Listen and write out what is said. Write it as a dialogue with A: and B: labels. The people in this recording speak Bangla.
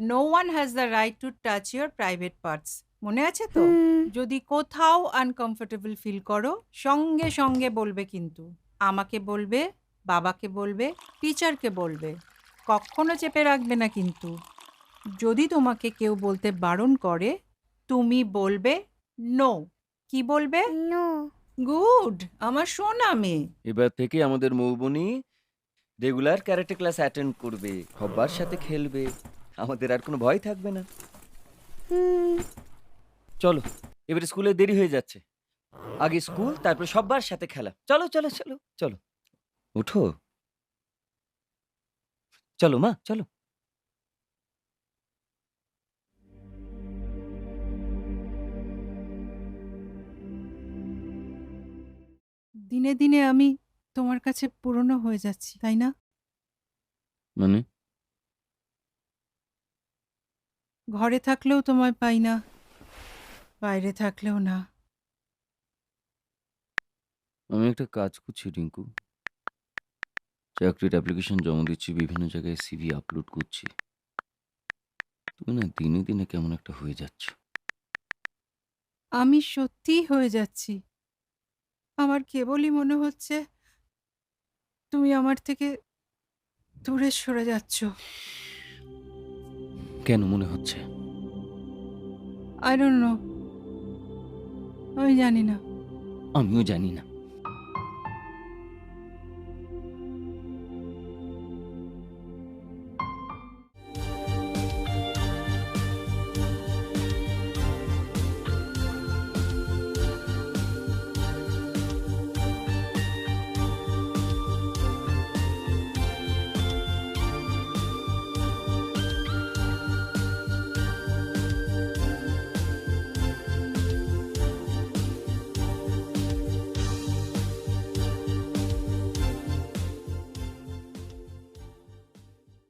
A: No one has the right to touch your private parts মনে আছে তো? যদি কোথাও আনকমফোর্টেবল ফিল করো সঙ্গে সঙ্গে বলবে কিন্তু। আমাকে বলবে বাবাকে বলবে টিচারকে বলবে। কখনো চেপে রাখবে না কিন্তু। যদি তোমাকে কেউ বলতে বারণ করে তুমি বলবে নো কি বলবে?
B: নো
A: গুড আমার সোনা মেয়ে।
C: এবার থেকে আমাদের Moubani regular karate class attend করবে সবার সাথে খেলবে। আমাদের আর কোনো ভয় থাকবে না। চলো এবারে স্কুলে দেরি হয়ে যাচ্ছে। আগে স্কুল তারপর সবার সাথে খেলা। চলো চলো চলো চলো। উঠো। চলো মা চলো।
A: দিনে দিনে আমি তোমার কাছে পুরনো হয়ে যাচ্ছি তাই না?
C: মানে?
A: ঘরে থাকলেও তোমায় পাই না বাইরে থাকলেও না।
C: আমি একটা কাজ করছি রিঙ্কু। চাকরির অ্যাপ্লিকেশন জমা দিচ্ছি বিভিন্ন জায়গায় সিভি আপলোড করছি। তুমি না দিনে দিনে কেমন একটা হয়ে যাচ্ছ।
A: আমি সত্যিই হয়ে যাচ্ছি। আমার কেবলই মনে হচ্ছে তুমি আমার থেকে দূরে সরে যাচ্ছ।
C: কেন মনে হচ্ছে?
A: আই ডোন্ট নো আমি জানি না।
C: আমিও জানি না।